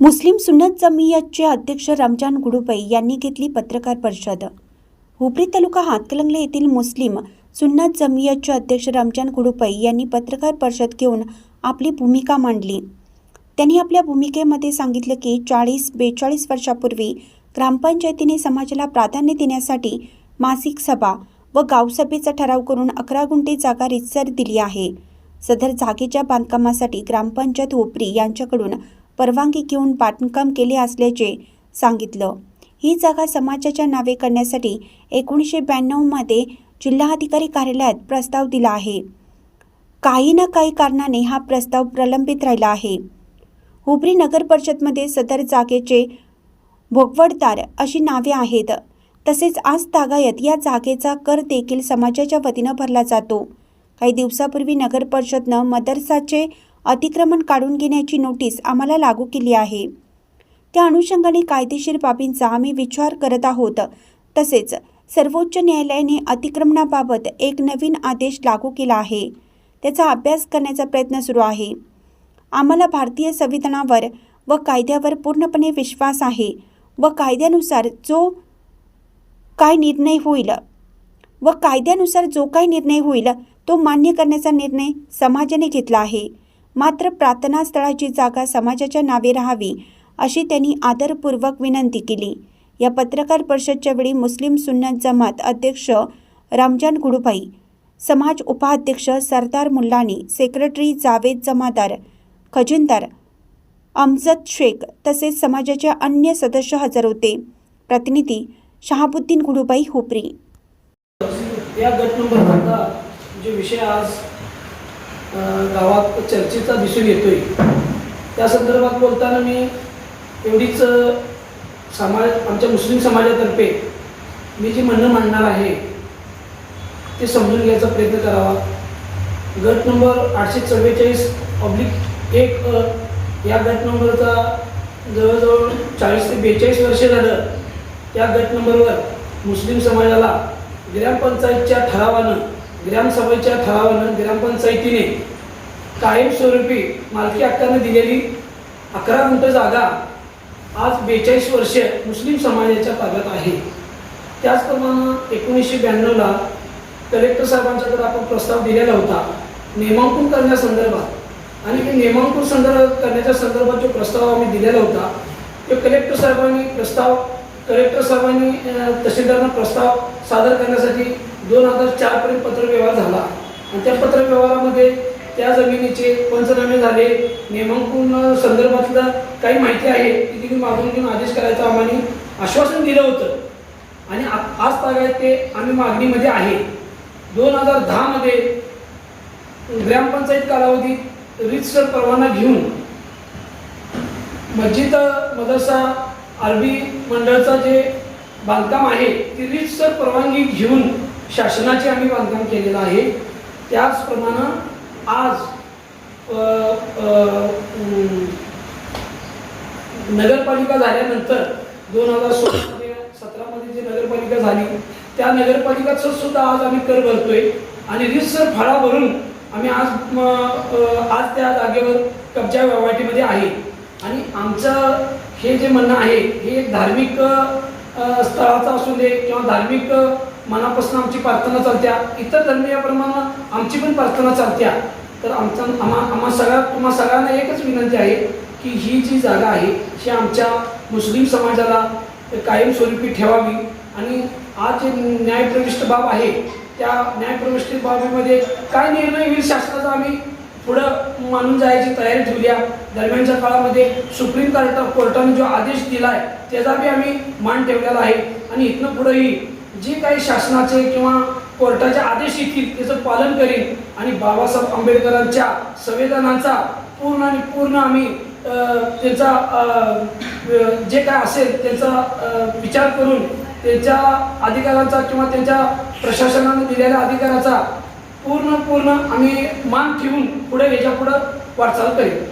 मुस्लिम सुन्नत जमियतचे अध्यक्ष रमजान गुडुपई यांनी घेतली पत्रकार परिषद. हुपरी तालुका हातकलंगले येथील मुस्लिम सुन्नत जमियतचे अध्यक्ष रमजान गुडुपई यांनी पत्रकार परिषद घेऊन आपली भूमिका मांडली. त्यांनी आपल्या भूमिकेमध्ये सांगितलं की चाळीस बेचाळीस वर्षापूर्वी ग्रामपंचायतीने समाजाला प्राधान्य देण्यासाठी मासिक सभा व गावसभेचा ठराव करून अकरा गुंठे जागा रितसर दिली आहे. सदर जागेच्या बांधकामासाठी ग्रामपंचायत हुपरी यांच्याकडून परवानगी घेऊन बांधकाम केले असल्याचे सांगितलं. ही जागा समाजाच्या नावे करण्यासाठी एकोणीसशे ब्याण्णवमध्ये जिल्हाधिकारी कार्यालयात प्रस्ताव दिला आहे. काही ना काही कारणाने हा प्रस्ताव प्रलंबित राहिला आहे. हुबरी नगर परिषदमध्ये सदर जागेचे भोगवडदार अशी नावे आहेत. तसेच आज तागायत या जागेचा कर देखील समाजाच्या वतीनं भरला जातो. काही दिवसापूर्वी नगर परिषदनं मदरसाचे अतिक्रमण काढून घेण्याची नोटीस आम्हाला लागू केली आहे. त्या अनुषंगाने कायदेशीर बाबींचा आम्ही विचार करत आहोत. तसेच सर्वोच्च न्यायालयाने अतिक्रमणाबाबत एक नवीन आदेश लागू केला आहे. त्याचा अभ्यास करण्याचा प्रयत्न सुरू आहे. आम्हाला भारतीय संविधानावर व कायद्यावर पूर्णपणे विश्वास आहे व कायद्यानुसार जो काय निर्णय होईल व कायद्यानुसार जो काही निर्णय होईल तो मान्य करण्याचा निर्णय समाजाने घेतला आहे. मात्र प्रार्थनास्थळाची जागा समाजाच्या नावे राहावी अशी त्यांनी आदरपूर्वक विनंती केली. या पत्रकार परिषदच्या वेळी मुस्लिम सुन्नत जमात अध्यक्ष रमजान गुडुभाई समाज उपाध्यक्ष सरदार मुल्लानी सेक्रेटरी जावेद जमादार खजिनदार अमजद शेख तसेच समाजाचे अन्य सदस्य हजर होते. प्रतिनिधी शहाबुद्दीन गुडुबाई हुपरी. या गट नंबर जे विषय आज गावात चर्चेचा दिसून येतोय. त्या संदर्भात बोलताना मी एवढीच समाज आमच्या मुस्लिम समाजातर्फे मी जे म्हणणं मांडणार आहे ते समजून घ्यायचा प्रयत्न करावा. गट नंबर आठशे चव्वेचाळीस ऑब्लिक एक या गट नंबरचा जवळजवळ चाळीस ते बेचाळीस वर्ष झालं त्या गट नंबरवर मुस्लिम समाजाला ग्रामपंचायतच्या ठरावानं ग्रामसभेच्या ठरावानं ग्रामपंचायतीने कायमस्वरूपी मालकी हक्कानं दिलेली अकरा गुंठ जागा आज बेचाळीस वर्ष मुस्लिम समाजाच्या ताब्यात आहे. त्याचप्रमाणे एकोणीसशे ब्याण्णवला कलेक्टर साहेबांच्याकडे आपण प्रस्ताव दिलेला होता. नियमांकन करण्यासंदर्भात आणि ते नियमांकन संदर्भ करण्याच्या संदर्भात जो प्रस्ताव आम्ही दिलेला होता तो कलेक्टर साहेबांनी प्रस्ताव कलेक्टर साहेबांनी तहसीलदारांना प्रस्ताव सादर करण्यासाठी दोन हजार चारपर्यंत पत्रव्यवहार झाला. आणि त्या पत्रव्यवहारामध्ये त्या जमिनीचे पंचनामे झाले. नियमांकन संदर्भातलं काही माहिती आहे की तिथे मागून घेऊन आदेश करायचं आम्हाला आश्वासन दिलं होतं. आणि आज तागायत ते आम्ही मागणीमध्ये आहे. दोन हजार दहामध्ये ग्रामपंचायत कालावधीत रितसर परवाना घेऊन मस्जिद मदरसा अरबी मंडळचं जे बांधकाम आहे ती रितसर परवानगी घेऊन शासनाचे आम्ही बांधकाम केलेलं आहे. त्याचप्रमाणे आज नगरपालिका झाल्यानंतर दोन हजार सोळामध्ये सतरामध्ये जी नगरपालिका झाली त्या नगरपालिकाचं सुद्धा आज आम्ही कर भरतोय आणि रिसर फळा भरून आम्ही आज आज त्या जागेवर कब्जा व्यवहाटीमध्ये आहे. आणि आमचं हे जे म्हणणं आहे हे एक धार्मिक स्थळाचं असू दे किंवा धार्मिक मनापासून आमची प्रार्थना चालत्या. इतर धर्मीयाप्रमाणे आमची पण प्रार्थना चालत्या. तर आमचा आम्हा आम्हा सगळ्या तुम्हा सगळ्यांना एकच विनंती आहे की ही जी जागा आहे ही आमच्या मुस्लिम समाजाला कायमस्वरूपी ठेवावी. आणि आज जे न्यायप्रविष्ट बाब आहे त्या न्यायप्रविष्ट बाबीमध्ये काय निर्णय होईल शासनाचा आम्ही पुढं मानून जायची तयारी ठेवली दरम्यानच्या काळामध्ये सुप्रीम कोर्टा कोर्टाने जो आदेश दिला आहे त्याचा बी आम्ही मान ठेवलेला आहे. आणि इथनं पुढंही जे काही शासनाचे किंवा कोर्टाचे आदेश येतील त्याचं पालन करीन. आणि बाबासाहेब आंबेडकरांच्या संविधानाचा पूर्ण आणि पूर्ण आम्ही त्यांचा जे काय असेल त्यांचा विचार करून त्यांच्या अधिकाराचा किंवा त्यांच्या प्रशासनाने दिलेल्या अधिकाराचा पूर्ण पूर्ण आम्ही मान ठेवून पुढे याच्या पुढं वाटचाल करेल